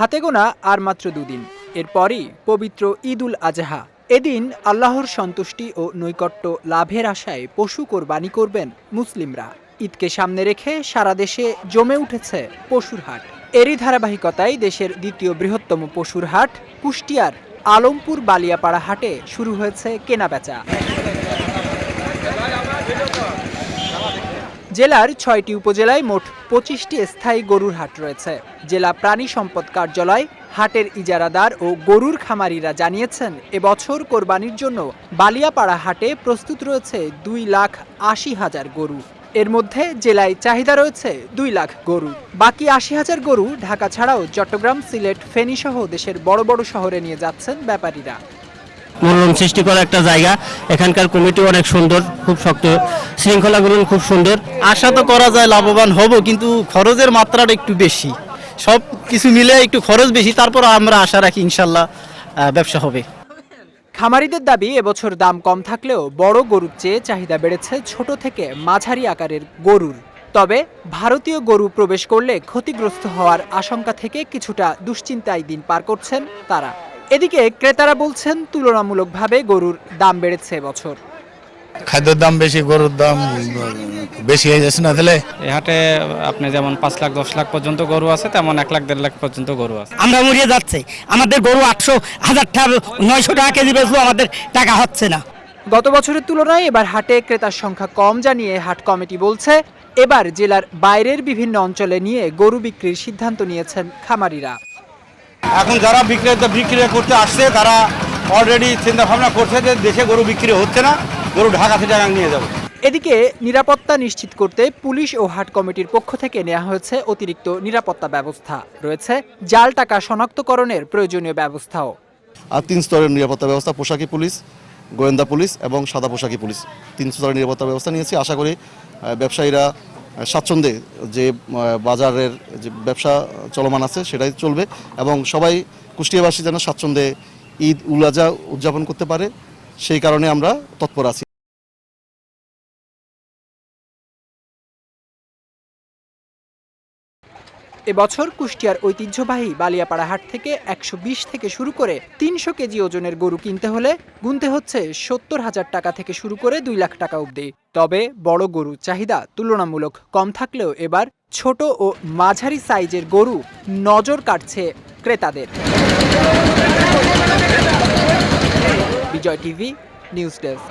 হাতে গোনা আর মাত্র দুদিন। এরপরই পবিত্র ঈদ উল আজহা। এদিন আল্লাহর সন্তুষ্টি ও নৈকট্য লাভের আশায় পশু কোরবানি করবেন মুসলিমরা। ঈদকে সামনে রেখে সারা দেশে জমে উঠেছে পশুর হাট। এরই ধারাবাহিকতায় দেশের দ্বিতীয় বৃহত্তম পশুর হাট কুষ্টিয়ার আলমপুর বালিয়াপাড়া হাটে শুরু হয়েছে কেনাবেচা। জেলার ছয়টি উপজেলায় মোট পঁচিশটি স্থায়ী গরুর হাট রয়েছে। জেলা প্রাণী সম্পদ কার্যালয়, হাটের ইজারাদার ও গরুর খামারিরা জানিয়েছেন, এবছর কোরবানির জন্য বালিয়াপাড়া হাটে প্রস্তুত রয়েছে দুই লাখ আশি হাজার গরু। এর মধ্যে জেলায় চাহিদা রয়েছে দুই লাখ গরু। বাকি আশি হাজার গরু ঢাকা ছাড়াও চট্টগ্রাম, সিলেট, ফেনী সহ দেশের বড় বড় শহরে নিয়ে যাচ্ছেন ব্যাপারীরা। মনোরম সৃষ্টি করা একটা জায়গা। এখানকার কমিটি অনেক সুন্দর খুব শক্ত। শৃঙ্খলাগুলো খুব সুন্দর। আশা তো করা যায় লাভবান হব কিন্তু খরচের মাত্রাটা একটু বেশি। সব কিছু মিলে একটু খরচ বেশি তারপর আমরা আশা রাখি ইনশাল্লাহ ব্যবসা হবে। খামারিদের দাবি এবছর দাম কম থাকলেও বড় গরুর চেয়ে চাহিদা বেড়েছে ছোট থেকে মাঝারি আকারের গরুর। তবে ভারতীয় গরু প্রবেশ করলে ক্ষতিগ্রস্ত হওয়ার আশঙ্কা থেকে কিছুটা দুশ্চিন্তায় দিন পার করছেন তারা। এদিকে ক্রেতারা বলছেন তুলনামূলকভাবে গরুর দাম বেড়েছে এবছর। খাদ্যের দাম বেশি গরুর দাম বেশি হয়ে যাচ্ছে না তাহলে? এই হাটে আপনি যেমন পাঁচ লাখ দশ লাখ পর্যন্ত গরু আছে তেমন এক লাখ দেড় লাখ পর্যন্ত গরু আছে। আমরা মরিয়ে যাচ্ছে। আমাদের গরু আটশো হাজার টাকা নয়শো টাকা কেজি বেচবো আমাদের টাকা হচ্ছে না। গত বছরের তুলনায় এবার হাটে ক্রেতার সংখ্যা কম জানিয়ে হাট কমিটি বলছে এবার জেলার বাইরের বিভিন্ন অঞ্চলে নিয়ে গরু বিক্রির সিদ্ধান্ত নিয়েছেন খামারিরা। এখন যারা বিক্রেতা বিক্রি করতে আসছে তারা অলরেডি চিন্তা ভাবনা করছে যে দেশে গরু বিক্রি হচ্ছে না গরু ঢাকা থেকে জায়গা নিয়ে যাব। এদিকে নিরাপত্তা নিশ্চিত করতে পুলিশ ও হাট কমিটির পক্ষ থেকে নেওয়া হয়েছে অতিরিক্ত নিরাপত্তা ব্যবস্থা। রয়েছে জাল টাকা শনাক্তকরণের প্রয়োজনীয় ব্যবস্থাও। আর তিন স্তরের নিরাপত্তা ব্যবস্থা পোশাকি পুলিশ গোয়েন্দা পুলিশ এবং সাদা পোশাকি পুলিশ। তিন স্তরের নিরাপত্তা ব্যবস্থা নিয়েছি। আশা করি ব্যবসায়ীরা স্বাচ্ছন্দ্যে যে বাজারের যে ব্যবসা চলমান আছে সেটাই চলবে এবং সবাই কুষ্টিয়াবাসী যেন স্বাচ্ছন্দ্যে ঈদ উল আজা উদযাপন করতে পারে, সেই কারণে আমরা তৎপর আছি। এবছর কুষ্টিয়ার ঐতিহ্যবাহী বালিয়াপাড়া হাট থেকে একশো বিশ থেকে শুরু করে তিনশো কেজি ওজনের গরু কিনতে হলে গুনতে হচ্ছে সত্তর হাজার টাকা থেকে শুরু করে দুই লাখ টাকা অবধি। তবে বড় গরু চাহিদা তুলনামূলক কম থাকলেও এবার ছোট ও মাঝারি সাইজের গরু নজর কাটছে ক্রেতাদের। Bijoy TV, news desk.